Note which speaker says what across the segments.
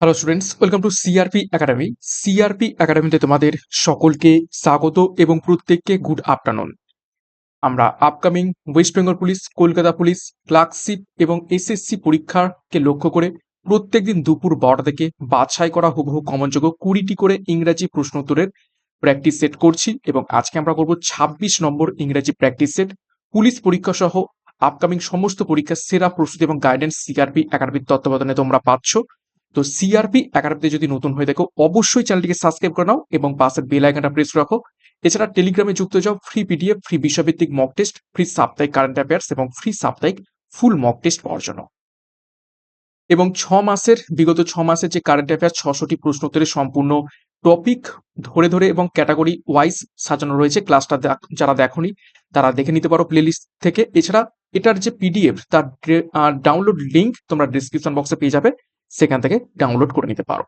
Speaker 1: Hello students welcome to CRP academy CRP একাডেমিতে তোমাদের সকলকে স্বাগত এবং প্রত্যেককে গুড আফটারনুন আমরা upcoming West Bengal police Kolkata police clerkship এবং এসএসসি পরীক্ষাকে লক্ষ্য করে প্রত্যেকদিন দুপুর বারোটা থেকে বাছাই করা হুবহু কমনযোগ্য কুড়িটি করে ইংরাজি প্রশ্ন উত্তরের প্র্যাকটিস সেট করছি এবং আজকে আমরা করব ছাব্বিশ নম্বর ইংরাজি প্র্যাকটিস সেট পুলিশ পরীক্ষা সহ আপকামিং সমস্ত পরীক্ষার সেরা প্রস্তুতি এবং গাইডেন্স সিআরপি একাডেমির তত্ত্বাবধানে তোমরা পাচ্ছ। তো সিআরপি একাডেমিতে যদি নতুন হয়ে থাকো অবশ্যই চ্যানেলটিকে সাবস্ক্রাইব করে নাও এবং পাশের বেল আইকনটা প্রেস রাখো। এছাড়া টেলিগ্রামে যুক্ত যাও ফ্রি পিডিএফ ফ্রি বিষয়ভিত্তিক মক টেস্ট ফ্রি সাপ্তাহিক কারেন্ট অ্যাফেয়ার্স এবং ফ্রি সাপ্তাহিক ফুল মক টেস্ট পাওয়ার জন্য। এবং ছ মাসের, বিগত ছ মাসের যে কারেন্ট অ্যাফেয়ার্স ছশোটি প্রশ্ন উত্তরের সম্পূর্ণ টপিক ধরে ধরে এবং ক্যাটাগরি ওয়াইজ সাজানো রয়েছে ক্লাসটা যারা দেখনি, তারা দেখে নিতে পারো প্লেলিস্ট থেকে। এছাড়া এটার যে পিডিএফ তার ডাউনলোড লিঙ্ক তোমরা ডিসক্রিপশন বক্সে পেয়ে যাবে। সেখান থেকে ডাউনলোড করে নিতে পারো।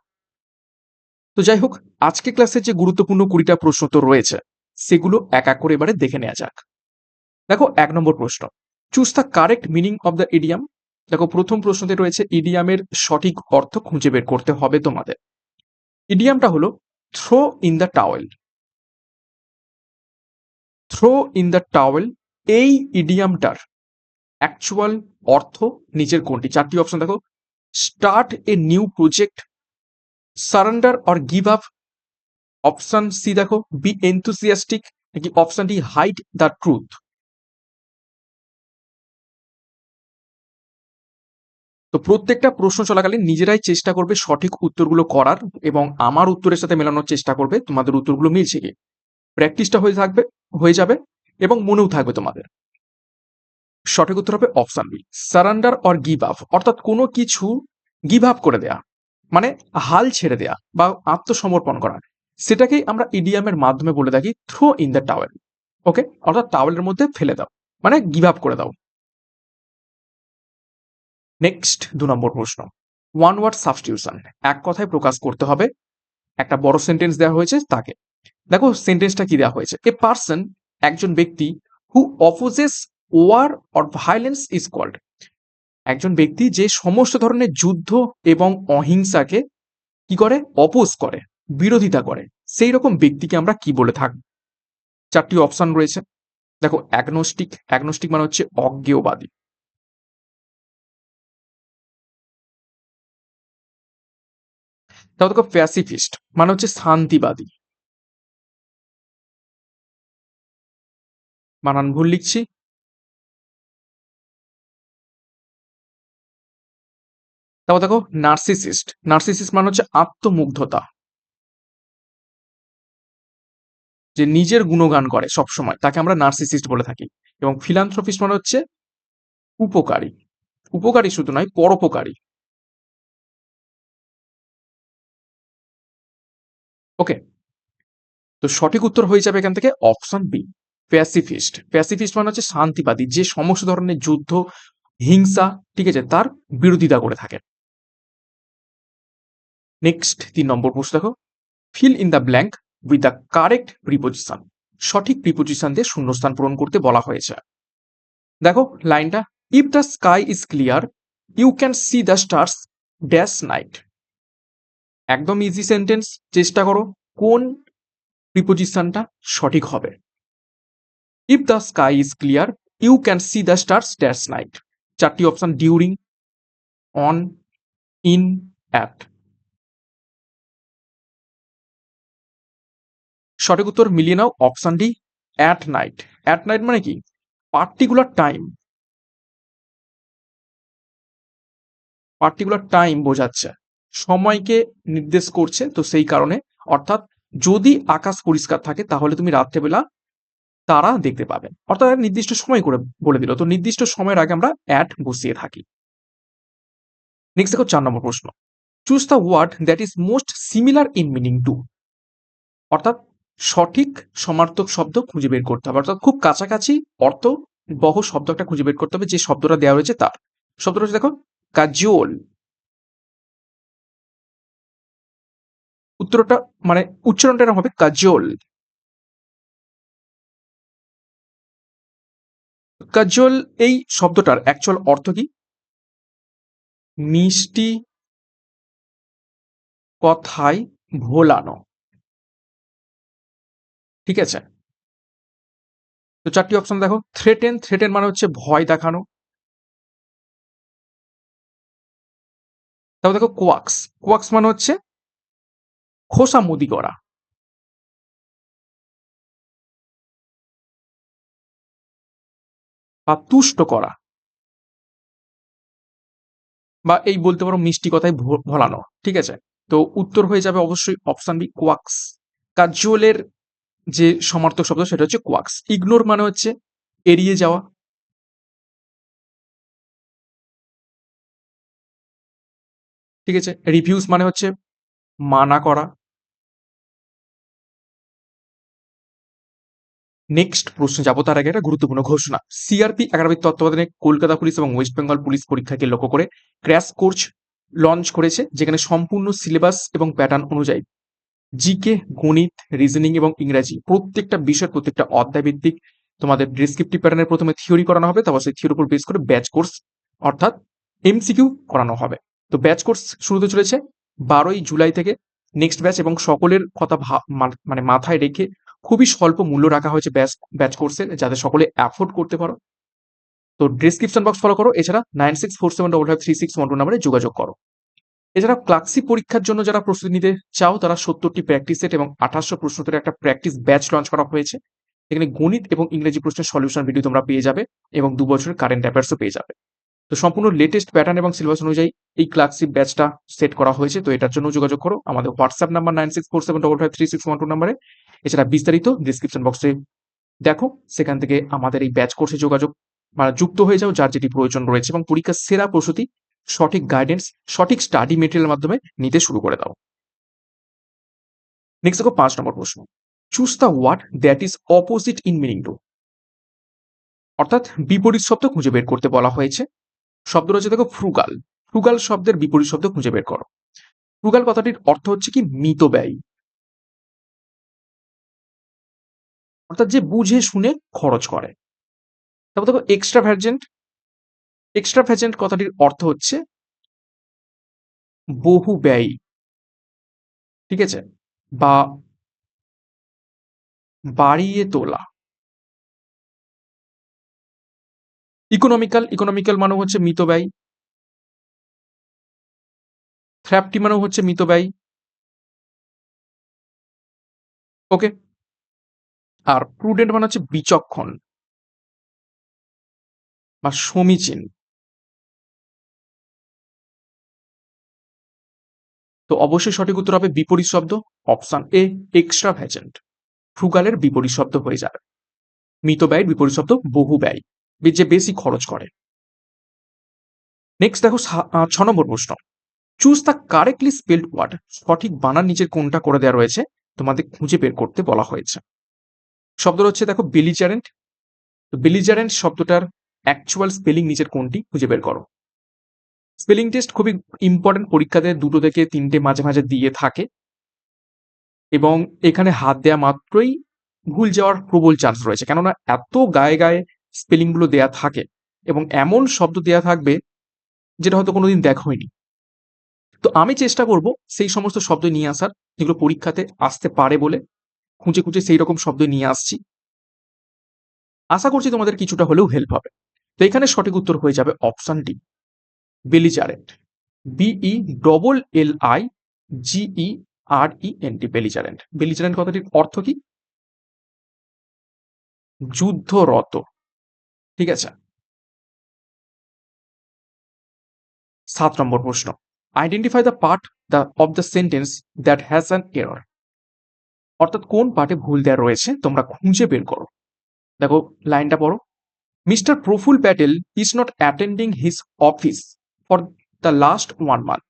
Speaker 1: তো যাই হোক, আজকে ক্লাসের যে গুরুত্বপূর্ণ কুড়িটা প্রশ্ন তো রয়েছে, সেগুলো এক এক করে এবারে দেখে নেওয়া যাক। দেখো, এক নম্বর প্রশ্ন। Choose the correct meaning of the idiom দেখো, প্রথম প্রশ্নতে রয়েছে ইডিয়ামের সঠিক অর্থ খুঁজে বের করতে হবে তোমাদের। ইডিয়ামটা হলো throw in the towel throw in the towel এই ইডিয়ামটার অ্যাকচুয়াল অর্থ, নিচের কোনটি? চারটি অপশন দেখো। Start a new project surrender or give up option C দেখো বি এনথুসিয়াস্টিক নাকি option D hide the truth তো প্রত্যেকটা প্রশ্ন চলাকালীন নিজেরাই চেষ্টা করবে সঠিক উত্তরগুলো করার এবং আমার উত্তরের সাথে মেলানোর চেষ্টা করবে, তোমাদের উত্তরগুলো মিলছে কি? প্র্যাকটিসটা হয়ে থাকবে, হয়ে যাবে এবং মনেও থাকবে তোমাদের। সঠিক উত্তর হবে option B surrender or give up অর্থাৎ কোনো কিছু গিভ আপ করে দেয়া মানে হাল ছেড়ে দেয়া বা আত্মসমর্পণ করা। সেটাকেই আমরা ইডিয়ামের মাধ্যমে বলে থাকি throw in the towel okay অর্থাৎ টাওয়েলের মধ্যে ফেলে দাও মানে গিভ আপ করে দাও। নেক্সট দু নম্বর প্রশ্ন ওয়ান ওয়ার্ড সাবস্টিটিউশন এক কথায় প্রকাশ করতে হবে, একটা বড় সেন্টেন্স দেওয়া হয়েছে তাকে। দেখো সেন্টেন্সটা কি দেওয়া হয়েছে? এ পার্সন একজন ব্যক্তি who opposes war or violence is called. একজন ব্যক্তি যে সমস্ত ধরনের যুদ্ধ এবং অহিংসাকে কি করে? অপোজ করে, বিরোধিতা করে। সেই রকম ব্যক্তিকে আমরা কি বলে থাকব চারটি অপশন রয়েছে। দেখো অ্যাগনোস্টিক অ্যাগনোস্টিক মানে হচ্ছে অজ্ঞেয়বাদী। তাও দেখো প্যাসিফিস্ট মানে হচ্ছে শান্তিবাদী। বানান ভুল লিখছি। তারপর দেখো নার্সিসিস্ট। নার্সিসিস্ট মানে হচ্ছে আত্মমুগ্ধতা। যে নিজের গুণগান করে সব সময় তাকে আমরা নার্সিসিস্ট বলে থাকি। এবং ফিলান্থ্রপিস্ট মানে হচ্ছে উপকারী। উপকারী শুধু নয়, পরোপকারী। ওকে। তো সঠিক উত্তর হয়ে যাবে এখান থেকে অপশন বি, প্যাসিফিস্ট। প্যাসিফিস্ট মানে হচ্ছে শান্তিবাদী, যে সমস্ত ধরনের যুদ্ধ, হিংসা, ঠিক আছে, তার বিরোধিতা করে থাকে। নেক্সট তিন নম্বর প্রশ্ন দেখো। Fill in the blank with the correct preposition সঠিক প্রিপোজিশন দিয়ে শূন্যস্থান পূরণ করতে বলা হয়েছে। দেখো, লাইনটা if the sky is clear you can see the stars dash night একদম ইজি সেন্টেন্স চেষ্টা করো, কোন প্রিপোজিশনটা সঠিক হবে। If the sky is clear you can see the stars dash night চারটি option during on in at সঠিক উত্তর মিলিয়ে নাও option D at night at night মানে কি? পার্টিকুলার টাইম পার্টিকুলার টাইম বোঝাচ্ছে। সময়কে নির্দেশ করছে, তো সেই কারণে, অর্থাৎ যদি আকাশ পরিষ্কার থাকে, তাহলে তুমি রাত্রেবেলা তারা দেখতে পাবে। অর্থাৎ নির্দিষ্ট সময় করে বলে দিল। তো নির্দিষ্ট সময়ের আগে আমরা অ্যাট বসিয়ে থাকি। নেক্সট দেখো চার নম্বর প্রশ্ন। Choose the word that is most similar in meaning to অর্থাৎ সঠিক সমার্থক শব্দ খুঁজে বের করতে হবে। অর্থাৎ খুব কাছাকাছি অর্থ বহ শব্দ একটা খুঁজে বের করতে হবে, যে শব্দটা দেওয়া হয়েছে তার। শব্দটা হচ্ছে দেখো, কাজল। উত্তরটা মানে উচ্চারণটা হবে, কাজল। কাজল এই শব্দটার অ্যাকচুয়াল অর্থ কি? মিষ্টি কথায় ভোলানো। ঠিক আছে? তো চারটি অপশন দেখো। থ্রেটেন থ্রেটেন মানে হচ্ছে ভয় দেখানো। তারপর দেখো কোয়াক্স কোয়াক্স মানে হচ্ছে খোসামুদি করা। বা তুষ্ট করা। বা এই বলতে পারো মিষ্টি কথায় ভোলানো। ঠিক আছে? তো উত্তর হয়ে যাবে অবশ্যই অপশন বি কোয়াক্স কাজুয়ালের যে সমার্থক শব্দ, সেটা হচ্ছে কোয়াক্স ইগনোর মানে হচ্ছে এড়িয়ে যাওয়া। ঠিক আছে? রিভিউজ মানে হচ্ছে মানা করা। নেক্সট প্রশ্ন, যাব তার আগে একটা গুরুত্বপূর্ণ ঘোষণা। সিআরপি একাডেমির তত্ত্বাবধানে কলকাতা পুলিশ এবং ওয়েস্ট বেঙ্গল পুলিশ পরীক্ষাকে লক্ষ্য করে ক্র্যাশ কোর্স লঞ্চ করেছে, যেখানে সম্পূর্ণ সিলেবাস এবং প্যাটার্ন অনুযায়ী। জিকে গণিত রিজনিং এবং ইংরাজি প্রত্যেকটা বিষয়ের প্রত্যেকটা অধ্যায় ভিত্তিক তোমাদের ডিসক্রিপটিভ প্যাটার্নের প্রথমে থিওরি করানো হবে, তারপর সেই থিওরির উপর বেস করে ব্যাচ কোর্স অর্থাৎ এমসিকিউ করানো হবে। তো ব্যাচ কোর্স শুরু হতে চলেছে বারোই জুলাই থেকে নেক্সট ব্যাচ এবং সকলের কথা মানে মাথায় রেখে খুবই স্বল্প মূল্য রাখা হয়েছে ব্যাচ ব্যাচ কোর্সের যাতে সকলে অ্যাফোর্ড করতে পারো। তো ডিসক্রিপশন বক্স ফলো করো, এছাড়া nine six four seven double five three six one two নাম্বারে যোগাযোগ করো। এছাড়া ক্লাক্সি পরীক্ষার জন্য যারা প্রস্তুতি নিতে চাও, তারা সত্তরটি প্র্যাকটিস সেট এবং আঠাশশো প্রশ্নোত্তরের একটা প্র্যাকটিস ব্যাচ লঞ্চ করা হয়েছে। এখানে গণিত এবং ইংরেজি প্রশ্নের সলিউশন ভিডিও তোমরা পেয়ে যাবে এবং দু বছরের কারেন্ট অ্যাফেয়ার্সও পেয়ে যাবে। তো সম্পূর্ণ লেটেস্ট প্যাটার্ন এবং সিলেবাস অনুযায়ী এই ক্লাসিক ব্যাচটা সেট করা হয়েছে। তো এটার জন্য যোগাযোগ করো। আমাদের WhatsApp number nine six four seven double five three six one two নাম্বারে এছাড়া বিস্তারিত ডিসক্রিপশন বক্সে দেখো। সেখান থেকে আমাদের এই ব্যাচ কোর্সে যোগাযোগ। মানে যুক্ত হয়ে যাও, যার যেটি প্রয়োজন রয়েছে এবং পরীক্ষার সেরা প্রস্তুতি সঠিক গাইডেন্স সঠিক স্টাডি মেটেরিয়ালের মাধ্যমে নিতে শুরু করে দাও। নেক্সট দেখো পাঁচ নম্বর প্রশ্ন। Choose the word that is opposite in meaning to অর্থাৎ বিপরীত শব্দ খুঁজে বের করতে বলা হয়েছে। শব্দ রয়েছে দেখো ফ্রুগাল ফ্রুগাল শব্দের বিপরীত শব্দ খুঁজে বের করো। ফ্রুগাল কথাটির অর্থ হচ্ছে কি? মিতব্যয়ী অর্থাৎ যে বুঝে শুনে খরচ করে। তারপর দেখো এক্সট্রা ভ্যার্জেন্ট এক্সট্রা ভ্যার্জেন্ট কথাটির অর্থ হচ্ছে বহু ব্যয়ী। ঠিক আছে? বা বাড়িয়ে তোলা। ইকোনমিক্যাল ইকোনমিক্যাল মানে হচ্ছে মিতব্যয়ী থ্র্যাপটি মানে হচ্ছে মিতব্যয়ী ওকে আর প্রুডেন্ট মানে হচ্ছে বিচক্ষণ। বা সমীচীন। তো অবশ্যই সঠিক উত্তর হবে বিপরীত শব্দ অপশন এ এক্সট্রা ভ্যাজেন্ট ফ্রুগালের বিপরীত শব্দ হয়ে যাবে। মিতব্যয়ের বিপরীত শব্দ বহু ব্যয় যে বেশি খরচ করে। নেক্সট দেখো ছ নম্বর প্রশ্ন। Choose the correctly spelled word সঠিক বানান নিচের কোনটা করে দেওয়া রয়েছে, তোমাদের খুঁজে বের করতে বলা হয়েছে। শব্দ হচ্ছে দেখো বেলিজারেন্ট বেলিজারেন্ট শব্দটার অ্যাকচুয়াল স্পেলিং নিচের কোনটি, খুঁজে বের করো। স্পেলিং টেস্ট খুবই ইম্পর্টেন্ট পরীক্ষাতে দুটো থেকে তিনটে মাঝে মাঝে দিয়ে থাকে। এবং এখানে হাত দেওয়া মাত্রই ভুল যাওয়ার প্রবল চান্স রয়েছে। কেননা এত গায়ে গায়ে স্পেলিংগুলো দেয়া থাকে এবং এমন শব্দ দেয়া থাকবে যেটা হয়তো কোনোদিন দেখা হয়নি। তো আমি চেষ্টা করব সেই সমস্ত শব্দ নিয়ে আসার, যেগুলো পরীক্ষাতে আসতে পারে বলে খুঁজে খুঁজে সেই রকম শব্দ নিয়ে আসছি। আশা করছি তোমাদের কিছুটা হলেও হেল্প হবে। তো এখানে সঠিক উত্তর হয়ে যাবে option D belligerent B E double L I G E R E N T belligerent belligerent কথাটির অর্থ কি? যুদ্ধরত। ঠিক আছে? সাত নম্বর প্রশ্ন। Identify the part the of the sentence that has an error অর্থাৎ কোন পার্টে ভুল দেওয়া রয়েছে তোমরা খুঁজে বের করো। দেখো, লাইনটা পড়ো। Mister Praful Patel is not attending his office. For the last one month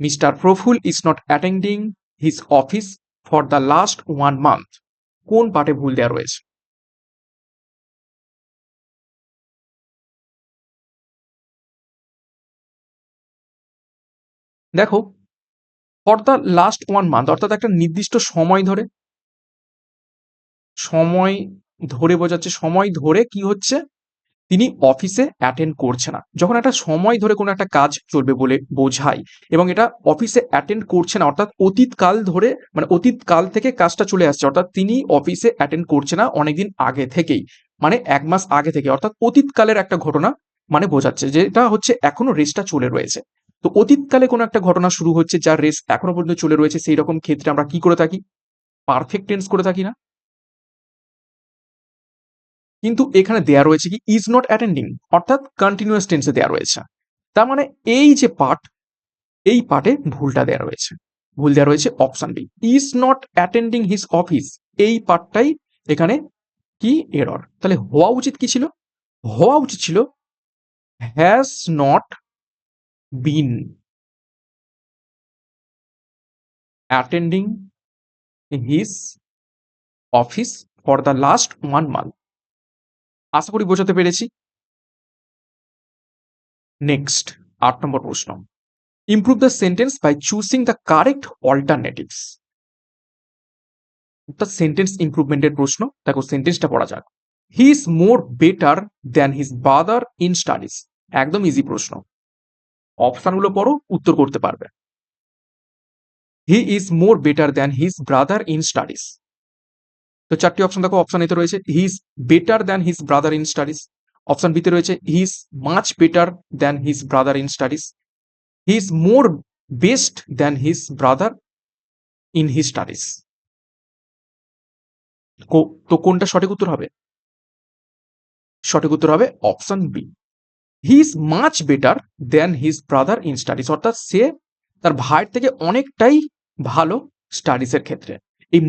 Speaker 1: mister Praful is not attending his office for the last one month কোন পার্টে ভুল দেওয়া রয়েছে? দেখো for the last one month অর্থাৎ একটা নির্দিষ্ট সময় ধরে, সময় ধরে বোঝাচ্ছে, সময় ধরে কি হচ্ছে? তিনি অফিসে অ্যাটেন্ড করছে না। যখন একটা সময় ধরে কোনো একটা কাজ চলবে বলে বোঝায় এবং এটা অফিসে অ্যাটেন্ড করছে না, অর্থাৎ অতীতকাল ধরে মানে অতীতকাল থেকে কাজটা চলে আসছে, অর্থাৎ তিনি অফিসে অ্যাটেন্ড করছে না অনেকদিন আগে থেকেই মানে এক মাস আগে থেকে, অর্থাৎ অতীতকালের একটা ঘটনা মানে বোঝাচ্ছে যেটা হচ্ছে এখনও রেসটা চলে রয়েছে। তো অতীতকালে কোনো একটা ঘটনা শুরু হচ্ছে, যার রেস এখনও পর্যন্ত চলে রয়েছে সেই রকম ক্ষেত্রে আমরা কি করে থাকি? পারফেক্ট টেন্স করে থাকি না? কিন্তু এখানে দেয়া রয়েছে কি ইজ নট অ্যাটেন্ডিং অর্থাৎ কন্টিনিউয়াস টেন্সে দেয়া রয়েছে। তার মানে এই যে পার্ট এই পার্টে ভুলটা দেয়া রয়েছে। ভুল দেওয়া রয়েছে option B is not attending his office এই পার্টটাই এখানে কি এরর তাহলে হওয়া উচিত কি ছিল? হওয়া উচিত ছিল has not been attending his office for the last one month আশা করি বোঝাতে পেরেছি। নেক্সট আট নম্বর প্রশ্ন। Improve the sentence by choosing the correct alternatives sentence ইমপ্রুভমেন্টের প্রশ্ন, দেখো সেন্টেন্সটা পড়া যাক। He is more better than his brother in studies একদম ইজি প্রশ্ন। অপশনগুলো পড়ো, উত্তর করতে পারবে। He is more better than his brother in studies তো চারটি অপশন দেখো অপশন এতে রয়েছে he is better than his brother in studies option বিতে রয়েছে he is much better than his brother in studies he is more best than his brother in his studies তো কোনটা সঠিক উত্তর হবে? সঠিক উত্তর হবে option B he is much better than his brother in studies অর্থাৎ সে তার ভাইয়ের থেকে অনেকটাই ভালো স্টাডিজের ক্ষেত্রে। এই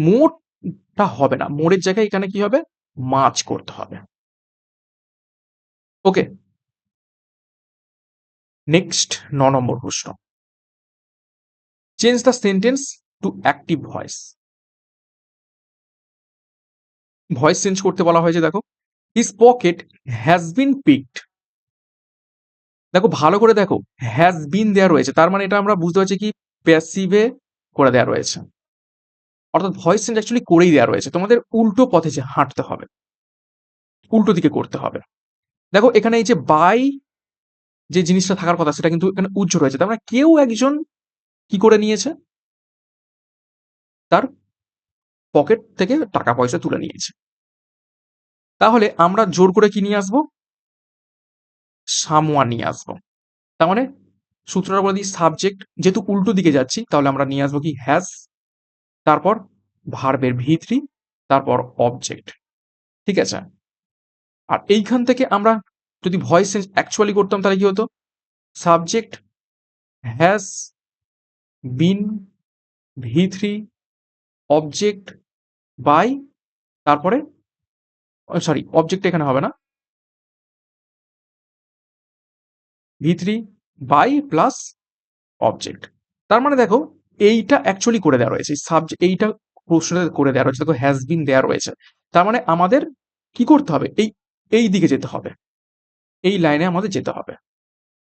Speaker 1: মোরটা হবে না। মোরের জায়গায় এখানে কি হবে? মাছ করতে হবে। ওকে। নেক্সট ন নম্বর প্রশ্ন। Change the sentence to active voice voice change করতে বলা হয়েছে, দেখো। His pocket has been picked দেখো, ভালো করে দেখো। হ্যাজ বিন দেওয়া রয়েছে। তার মানে এটা আমরা বুঝতে পারছি কি? প্যাসিভে করে দেওয়া রয়েছে। অর্থাৎ ভয়েস চেঞ্জ অ্যাকচুয়ালি করেই দেওয়া রয়েছে। তোমাদের উল্টো পথে যে হাঁটতে হবে, উল্টো দিকে করতে হবে। দেখো, এখানে এই যে বাই যে জিনিসটা থাকার কথা, সেটা কিন্তু এখানে উজ্জ্ব রয়েছে। তার মানে কেউ একজন কি করে নিয়েছে? তার পকেট থেকে টাকা পয়সা তুলে নিয়েছে। তাহলে আমরা জোর করে কি নিয়ে আসব? সামওয়ান নিয়ে আসব। তার মানে সূত্রটা বলে দিই সাবজেক্ট যেহেতু উল্টো দিকে যাচ্ছি, তাহলে আমরা নিয়ে আসব কি? হ্যাজ তারপর ভার্বের ভিত্রি তারপর অবজেক্ট ঠিক আছে? আর এইখান থেকে আমরা যদি ভয়েস চেঞ্জ অ্যাকচুয়ালি করতাম তাহলে কি হতো? Subject has been V three object by তারপরে সরি অবজেক্ট এখানে হবে না। V three by plus object তার মানে দেখো এইটা অ্যাকচুয়ালি করে দেওয়া রয়েছে। সাবজেক্ট এইটা প্রশ্ন করে দেওয়া রয়েছে দেখো হ্যাজ বিন দেওয়া রয়েছে। তার মানে আমাদের কি করতে হবে? এই এই দিকে যেতে হবে। এই লাইনে আমাদের যেতে হবে।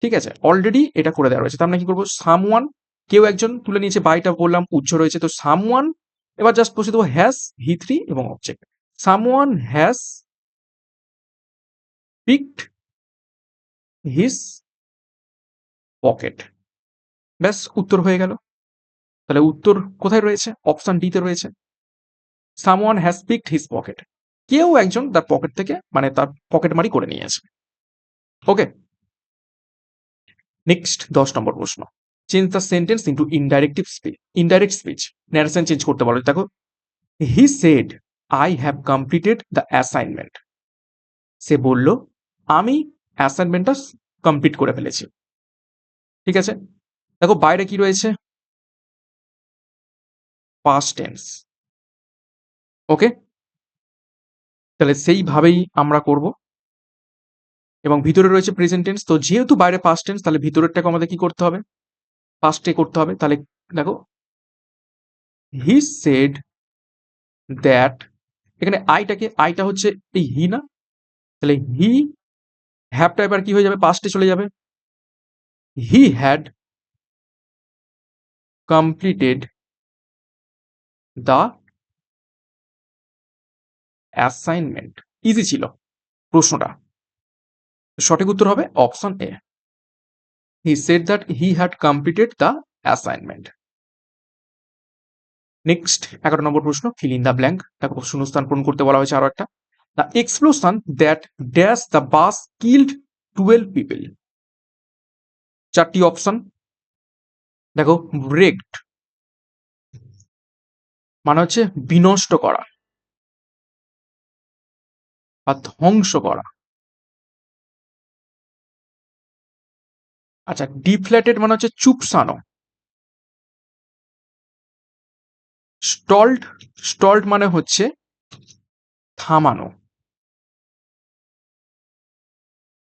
Speaker 1: ঠিক আছে? অলরেডি এটা করে দেওয়া রয়েছে। তার মানে কি করব? সামওয়ান কেউ একজন তুলে নিয়েছে বাইটা বললাম, উচ্চ রয়েছে। তো সামওয়ান এবার জাস্ট বসে দেবো হ্যাজ ভি থ্রি এবং object someone has picked his pocket ব্যাস, উত্তর হয়ে গেল। তাহলে উত্তর কোথায় রয়েছে? অপশন ডিতে রয়েছে। Someone has picked his pocket কেউ একজন তার পকেট থেকে মানে তার পকেট মারি করে নিয়েছে। ওকে নেক্সট দশ নম্বর প্রশ্ন। Change the sentence into indirective speech indirect speech narration change করতে পারো দেখো he said I have completed the assignment সে বলল, আমি অ্যাসাইনমেন্টটা কমপ্লিট করে ফেলেছি। ঠিক আছে? দেখো, বাইরে কি রয়েছে? পাস্ট টেন্স ওকে তাহলে সেইভাবেই আমরা করব। এবং ভিতরে রয়েছে প্রেজেন্ট টেন্স তো যেহেতু বাইরে পাস্ট টেন্স তাহলে ভিতরেরটাকে আমাদের কি করতে হবে? পাস্টে করতে হবে। তাহলে দেখো হি সেড দ্যাট এখানে আইটাকে আইটা হচ্ছে এই হি না? তাহলে হি হ্যাভটা এবার কি হয়ে যাবে? পাস্টে চলে যাবে। He had completed the assignment easy ছিল প্রশ্নটা। সঠিক উত্তর হবে option A he said that he had completed the assignment next এগারো নম্বর প্রশ্ন। ফিল ইন দ্য ব্ল্যাঙ্ক দেখো শূন্যস্থান পূরণ করতে বলা হয়েছে আরও একটা। The explosion that dash the bus killed twelve people চারটি অপশন দেখো ব্রেকড মানে হচ্ছে বিনষ্ট করা বা ধ্বংস করা। আচ্ছা ডিফ্ল্যাটেড মানে হচ্ছে চুপসানো। স্টল্ট স্টল্ট মানে হচ্ছে থামানো।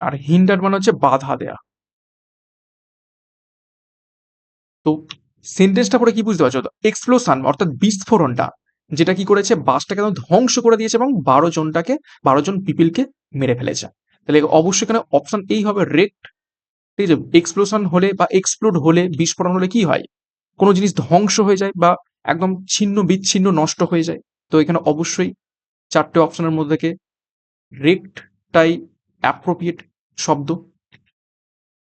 Speaker 1: আর হিন্ডার মানে হচ্ছে বাধা দেয়া। তো সেন্টেন্সটা পরে কি বুঝতে পারছ? এক্সপ্লোশন অর্থাৎ বিস্ফোরণটা, যেটা কি করেছে? বাসটাকে একদম ধ্বংস করে দিয়েছে এবং বারো জনটাকে, বারো জন পিপিলকে মেরে ফেলেছে। তাহলে অবশ্যই এখানে অপশন এই হবে রেক্ট ঠিক আছে? এক্সপ্লোশন হলে বা এক্সপ্লোড হলে, বিস্ফোরণ হলে কি হয়? কোনো জিনিস ধ্বংস হয়ে যায় বা একদম ছিন্ন, বিচ্ছিন্ন, নষ্ট হয়ে যায়। তো এখানে অবশ্যই চারটে অপশনের মধ্যে থেকে রেক্টটাই অ্যাপ্রোপ্রিয়েট শব্দ।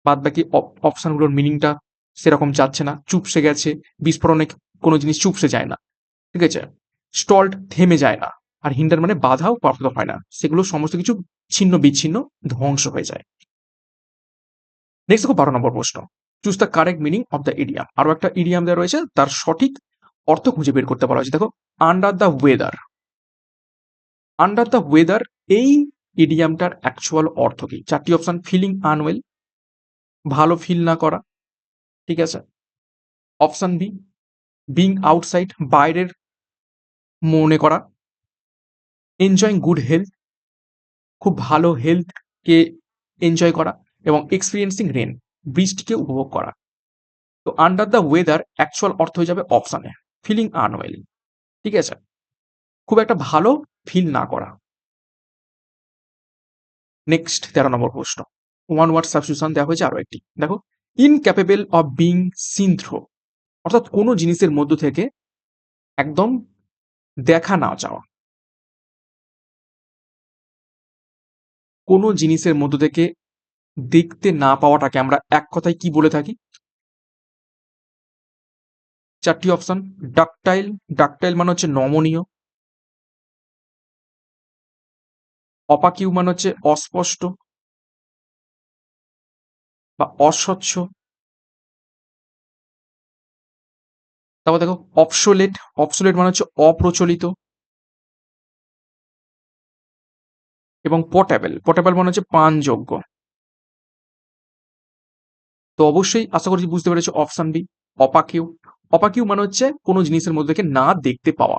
Speaker 1: বাদ বাকি অপশনগুলোর মিনিংটা সেরকম যাচ্ছে না, চুপসে গেছে, বিস্ফোরণে কোনো জিনিস চুপসে যায় না, ঠিক আছে? স্টল্ট থেমে যায় না, আর হিন্ডার মানে বাধাও প্রাপ্ত হয় না, সেগুলো সমস্ত কিছু ছিন্ন বিচ্ছিন্ন ধ্বংস হয়ে যায়। নেক্সট দেখো বারো নম্বর প্রশ্ন। Choose the correct meaning of the idiom আরও একটা ইডিয়াম দেওয়া রয়েছে, তার সঠিক অর্থ খুঁজে বের করতে পারা হয়েছে। দেখো under the weather under the weather এই ইডিয়ামটার অ্যাকচুয়াল অর্থ কি? চারটি অপশন ফিলিং আনওয়েল ভালো ফিল না করা ঠিক আছে? অপশন বি বিং আউটসাইড বাইরের মনে করা। এনজয়িং গুড হেলথ খুব ভালো হেলথকে এনজয় করা এবং এক্সপিরিয়েন্সিং রেন বৃষ্টিকে উপভোগ করা। তো আন্ডার দ্য ওয়েদার অ্যাকচুয়াল অর্থ হয়ে যাবে অপশানে ফিলিং আনওয়েল ঠিক আছে? খুব একটা ভালো ফিল না করা। নেক্সট তেরো নম্বর প্রশ্ন। ওয়ান ওয়ার্ড সাবস্টিটিউশন দেওয়া হয়েছে আরও একটি। দেখো ইনক্যাপেবল অফ বিং সিনথ্রো অর্থাৎ কোনো জিনিসের মধ্য থেকে একদম দেখা না যাওয়া। কোনো জিনিসের মধ্য থেকে দেখতে না পাওয়াটাকে আমরা এক কথায় কি বলে থাকি? চারটি অপশন, ডাকটাইল ডাকটাইল মানে হচ্ছে নমনীয়। অপাকিউ মানে হচ্ছে অস্পষ্ট। বা অস্বচ্ছ। তারপর দেখো অপসোলেট অপসোলেট মানে হচ্ছে অপ্রচলিত। এবং পটেবল পটেবল মানে হচ্ছে পানযোগ্য। তো অবশ্যই আশা করছি বুঝতে পেরেছ অপশন বি অপাকিউ অপাকিউ মানে হচ্ছে কোনো জিনিসের মধ্যে থেকে না দেখতে পাওয়া।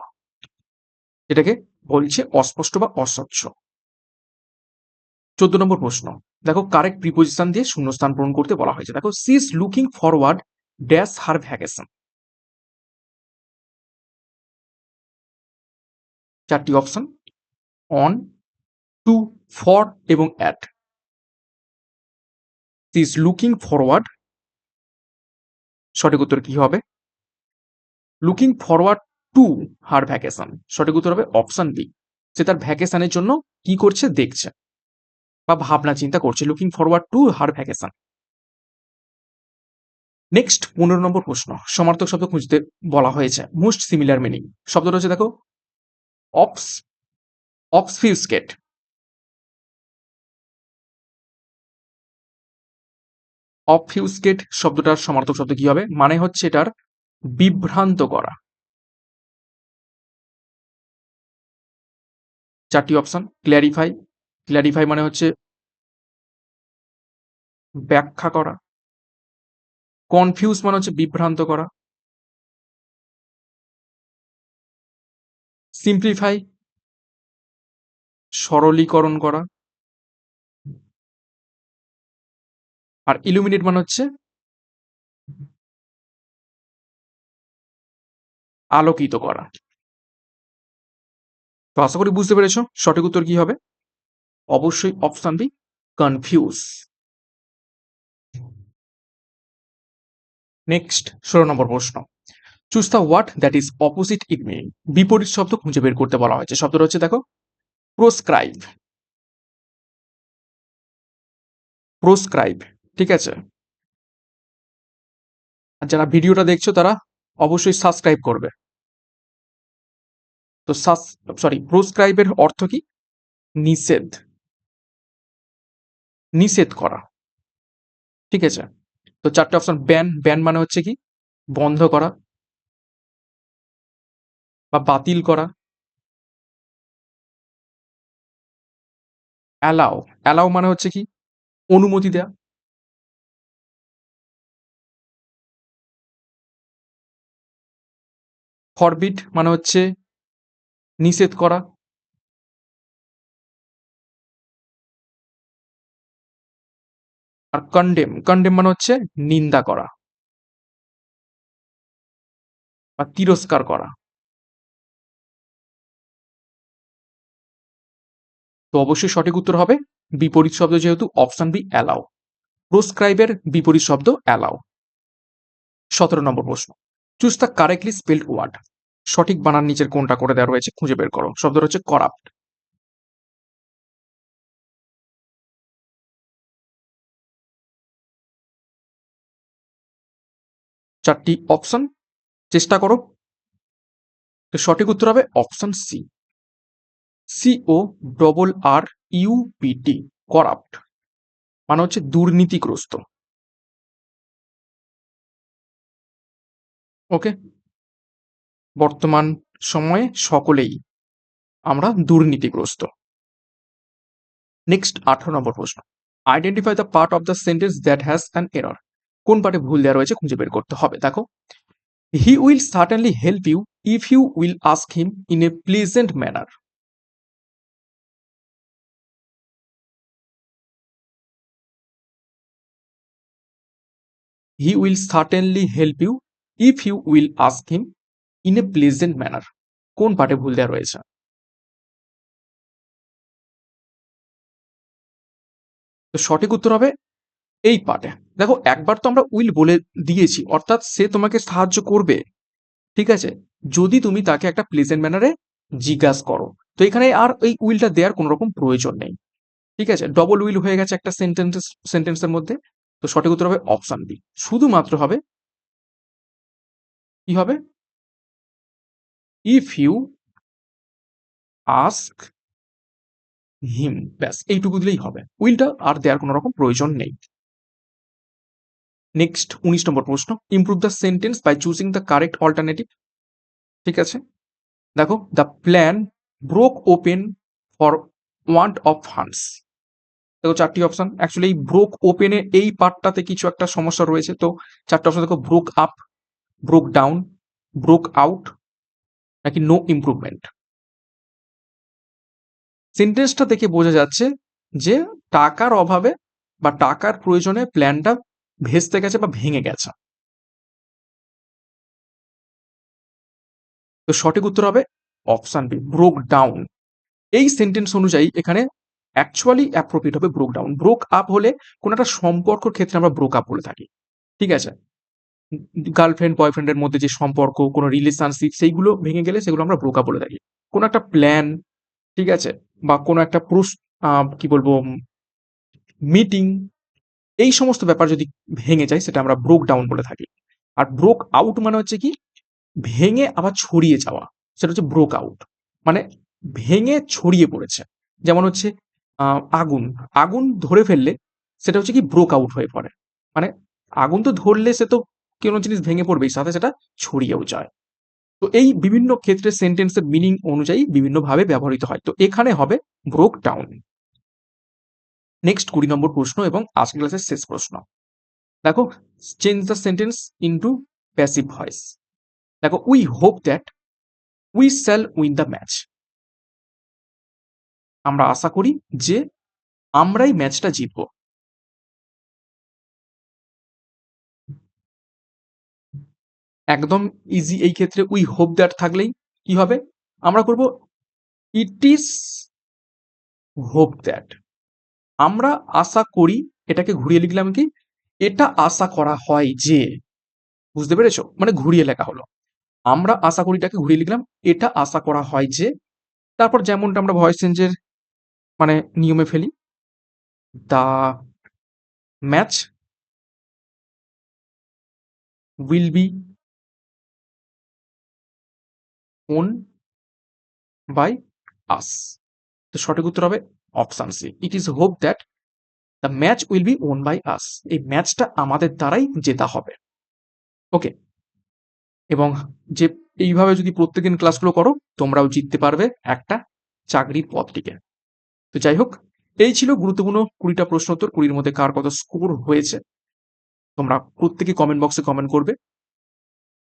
Speaker 1: এটাকে বলছে অস্পষ্ট বা অস্বচ্ছ। চোদ্দ নম্বর প্রশ্ন। দেখো কারেক্ট প্রিপোজিশন দিয়ে শূন্যস্থান পূরণ করতে বলা হয়েছে। দেখো she is looking forward dash her vacation চারটি অপশন অন টু ফর এবং at she is looking forward সঠিক উত্তর কি হবে? Looking forward to her vacation সঠিক উত্তর হবে অপশন বি সে তার ভ্যাকেশনের জন্য কি করছে, দেখছে। বা ভাবনা চিন্তা করছে looking forward to her vacation next পনেরো নম্বর প্রশ্ন, সমার্থক শব্দ খুঁজতে বলা হয়েছে মোস্ট সিমিলার মিনিং শব্দটা হচ্ছে দেখো অপস অপসফিউস্কেট অফিউস্কেট শব্দটার সমার্থক শব্দ কি হবে? মানে হচ্ছে এটার বিভ্রান্ত করা। চারটি অপশন ক্ল্যারিফাই ক্ল্যারিফাই মানে হচ্ছে ব্যাখ্যা করা। কনফিউজ মানে হচ্ছে বিভ্রান্ত করা। সিম্পলিফাই সরলীকরণ করা। আর ইলুমিনেট মানে হচ্ছে আলোকিত করা। তো আশা করি বুঝতে পেরেছ। সঠিক উত্তর কি হবে? অবশ্যই অপশন বি কনফিউজ নেক্সট ষোলো নম্বর প্রশ্ন। Choose the word that is opposite it meaning বিপরীত শব্দ খুঁজে বের করতে বলা হয়েছে। শব্দটা হচ্ছে, দেখো প্রোস্ক্রাইব প্রোস্ক্রাইব ঠিক আছে? আর যারা ভিডিওটা দেখছ, তারা অবশ্যই সাবস্ক্রাইব করবে। তো সরি প্রোস্ক্রাইবের অর্থ কি? নিষেধ। নিষেধ করা। ঠিক আছে? তো চারটে অপশন ব্যান ব্যান মানে হচ্ছে কি? বন্ধ করা বা বাতিল করা। অ্যালাও অ্যালাও মানে হচ্ছে কি? অনুমতি দেয়া। ফরবিট মানে হচ্ছে নিষেধ করা। আর কন্ডেম কন্ডেম মানে হচ্ছে নিন্দা করা বা তিরস্কার করা। তো অবশ্যই সঠিক উত্তর হবে বিপরীত শব্দ যেহেতু অপশন বি অ্যালাও প্রোস্ক্রাইবের বিপরীত শব্দ অ্যালাও সতেরো নম্বর প্রশ্ন। Choose the correctly spelled word সঠিক বানান নিচের কোনটা করে দেওয়া রয়েছে খুঁজে বের করো। শব্দটা হচ্ছে করাপ্ট চারটি অপশন চেষ্টা করো। তো সঠিক উত্তর হবে option C C O double R U P T corrupt মানে হচ্ছে দুর্নীতিগ্রস্ত। ওকে বর্তমান সময়ে সকলেই আমরা দুর্নীতিগ্রস্ত। নেক্সট আঠারো নম্বর প্রশ্ন। Identify the part of the sentence that has an error কোন পার্টে ভুল দেওয়া রয়েছে খুঁজে বের করতে হবে। দেখো he will certainly help you if you will ask him in a pleasant manner he will certainly help you if you will ask him in a pleasant manner কোন পার্টে ভুল দেওয়া রয়েছে? সঠিক উত্তর হবে এই পার্টে। দেখো, একবার তো আমরা উইল বলে দিয়েছি, অর্থাৎ সে তোমাকে সাহায্য করবে। ঠিক আছে? যদি তুমি তাকে একটা প্লেজেন্ট ম্যানারে জিজ্ঞাসা করো। তো এখানে আর এই উইলটা দেওয়ার কোনো রকম প্রয়োজন নেই। ঠিক আছে? ডবল উইল হয়ে গেছে একটা সেন্টেন্স সেন্টেন্সের মধ্যে। তো সঠিক উত্তর হবে অপশন বি শুধুমাত্র হবে, কি হবে? ইফ ইউ আস্ক হিম ব্যাস, এইটুকু দিলেই হবে। উইলটা আর দেওয়ার কোনো রকম প্রয়োজন নেই। নেক্সট উনিশ নম্বর প্রশ্ন। Improve the sentence by choosing the correct alternative ঠিক আছে? দেখো the plan broke open for want of funds দেখো, চারটি অপশন অ্যাকচুয়ালি এই ব্রোক ওপেনে এই পার্টটাতে কিছু একটা সমস্যা রয়েছে। তো চারটি অপশন দেখো broke up broke down broke out নাকি নো ইমপ্রুভমেন্ট সেন্টেন্সটা দেখে বোঝা যাচ্ছে যে টাকার অভাবে বা টাকার প্রয়োজনে প্ল্যানটা ভেস্তে গেছে বা ভেঙে গেছে। তো সঠিক উত্তর হবে অপশন বি ব্রোক ডাউন এই সেন্টেন্স অনুযায়ী এখানে অ্যাকচুয়ালি অ্যাপ্রোপ্রিয়েট হবে ব্রোক ডাউন ব্রোক আপ হলে কোনো একটা সম্পর্কর ক্ষেত্রে আমরা ব্রোক আপ বলে থাকি। ঠিক আছে? গার্লফ্রেন্ড বয়ফ্রেন্ডের মধ্যে যে সম্পর্ক, কোনো রিলেশনশিপ সেইগুলো ভেঙে গেলে সেগুলো আমরা ব্রোক আপ বলে থাকি। কোনো একটা প্ল্যান ঠিক আছে? বা কোনো একটা পুরুষ কি বলব মিটিং এই সমস্ত ব্যাপার যদি ভেঙে যায়, সেটা আমরা ব্রোক ডাউন বলে থাকি। আর ব্রোক আউট মানে হচ্ছে কি? ভেঙে আবার ছড়িয়ে যাওয়া। সেটা হচ্ছে ব্রোক আউট মানে ভেঙে ছড়িয়ে পড়েছে। যেমন হচ্ছে আগুন। আগুন ধরে ফেললে সেটা হচ্ছে কি ব্রোক আউট হয়ে পড়ে। মানে আগুন তো ধরলে সে তো কোনো জিনিস ভেঙে পড়বেই, সাথে সেটা ছড়িয়েও যায়। তো এই বিভিন্ন ক্ষেত্রে সেন্টেন্সের মিনিং অনুযায়ী বিভিন্নভাবে ব্যবহৃত হয়। তো এখানে হবে ব্রোক ডাউন নেক্সট কুড়ি নম্বর প্রশ্ন এবং আজকের ক্লাসের শেষ প্রশ্ন। দেখো change the sentence into passive voice দেখো we hope that we shall win the match আমরা আশা করি যে আমরাই ম্যাচটা জিতব। একদম ইজি এই ক্ষেত্রে উই হোপ দ্যাট থাকলেই কি হবে? আমরা করব ইট ইজ হোপ দ্যাট আমরা আশা করি এটাকে ঘুরিয়ে লিখলাম কি? এটা আশা করা হয় যে, বুঝতে পেরেছ? মানে ঘুরিয়ে লেখা হলো। আমরা আশা করি এটাকে ঘুরিয়ে লিখলাম, এটা আশা করা হয় যে, তারপর যেমনটা আমরা ভয়েস চেঞ্জের মানে নিয়মে ফেলি the match will be won by us তো সঠিক উত্তর হবে option C it is hope that the match will be won by us এই ম্যাচটা আমাদের দ্বারাই জেতা হবে। ওকে এবং যে এইভাবে যদি প্রত্যেকদিন ক্লাসগুলো করো, তোমরাও জিততে পারবে একটা চাকরির পদটিকে তো যাই হোক, এই ছিল গুরুত্বপূর্ণ কুড়িটা প্রশ্ন উত্তর। কুড়ির মধ্যে কার কত স্কোর হয়েছে, তোমরা প্রত্যেকে কমেন্ট বক্সে কমেন্ট করবে।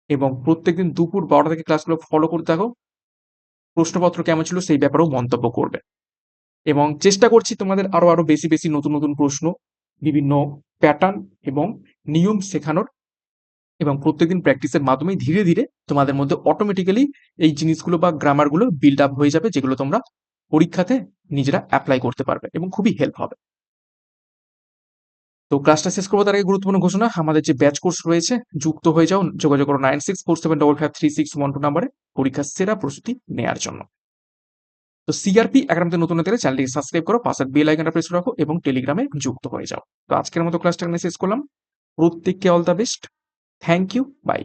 Speaker 1: এবং প্রত্যেকদিন দুপুর বারোটা থেকে ক্লাসগুলো ফলো করতে থাকো। প্রশ্নপত্র কেমন ছিল সেই ব্যাপারেও মন্তব্য করবে। এবং চেষ্টা করছি তোমাদের আরও আরও বেশি বেশি নতুন নতুন প্রশ্ন, বিভিন্ন প্যাটার্ন এবং নিয়ম শেখানোর এবং প্রত্যেকদিন প্র্যাকটিসের মাধ্যমে ধীরে ধীরে তোমাদের মধ্যে অটোমেটিক্যালি এই জিনিসগুলো বা গ্রামারগুলো বিল্ড আপ হয়ে যাবে যেগুলো তোমরা পরীক্ষাতে নিজেরা অ্যাপ্লাই করতে পারবে এবং খুবই হেল্প হবে। তো ক্লাসটা শেষ করব তার আগে গুরুত্বপূর্ণ ঘোষণা, আমাদের যে ব্যাচ কোর্স রয়েছে, যুক্ত হয়ে যাও, যোগাযোগ করো nine six four seven double five three six one two নাম্বারে পরীক্ষার সেরা প্রস্তুতি নেওয়ার জন্য। তো সিআরপি একাডেমিতে নতুন হতে চ্যানেলটিকে সাবস্ক্রাইব করো, পাশের বেল আইকনটা প্রেস রাখো এবং টেলিগ্রামে যুক্ত হয়ে যাও। তো আজকের মতো ক্লাসটা এখানে শেষ করলাম। প্রত্যেককে all the best thank you bye